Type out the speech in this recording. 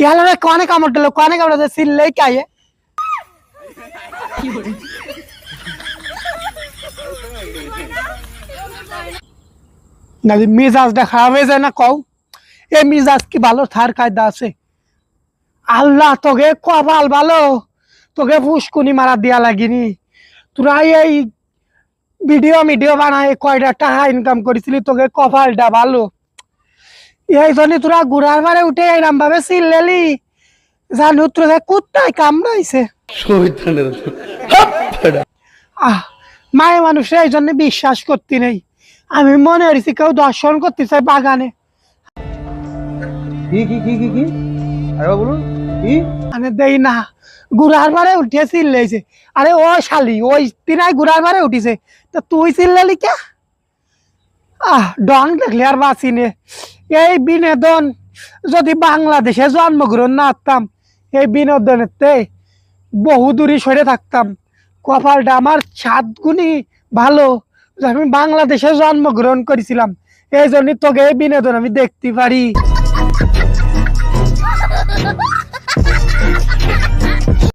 কেলারে কনে কামড় দিল? কনে কামড় দিল? সিললেই কায়ে না মিজাজটা খারাপ হয়ে যায় না কও? এ মিজাজ কি ভালো? থার কায়দা আছে। আল্লাহ তোকে কপাল ভালো। তোকে ফুসকুনি মারা দিয়া লাগিনি। তোরা এই ভিডিও ভিডিও বানায় কয়টা টাকা ইনকাম করেছিলি? তোকে কপালটা ভালো। এই জন্য তোরা বারে উঠে এরম ভাবে চিল্লেলি। জানু তোরা কুত্তায় কামড়াইছে? আহ মায়ে মানুষের এই জন্য বিশ্বাস করতে নেই। আমি মনে হয়েছি কেউ দর্শন করতে চাই বাগানে। কি কি কি কি কি? আরে বলুন কি? মানে দেই না গুড়ার বারে উঠে চিল্লেছে আরে ও শালি ওই তিনাই গুড়ার বারে উঠিছে। তা তুই চিল্লালি কে? আহ ডং দেখলে আর বাঁচি নে। এই বিনোদন যদি বাংলাদেশে জন্মগ্রহণ না করতাম, এই বিনোদনেতে বহু দূরে সরে থাকতাম। কপালটা আমার সাত গুণই ভালো আমি বাংলাদেশে জন্মগ্রহণ করেছিলাম, এই জন্য তোকে এই বিনোদন আমি দেখতে পারি।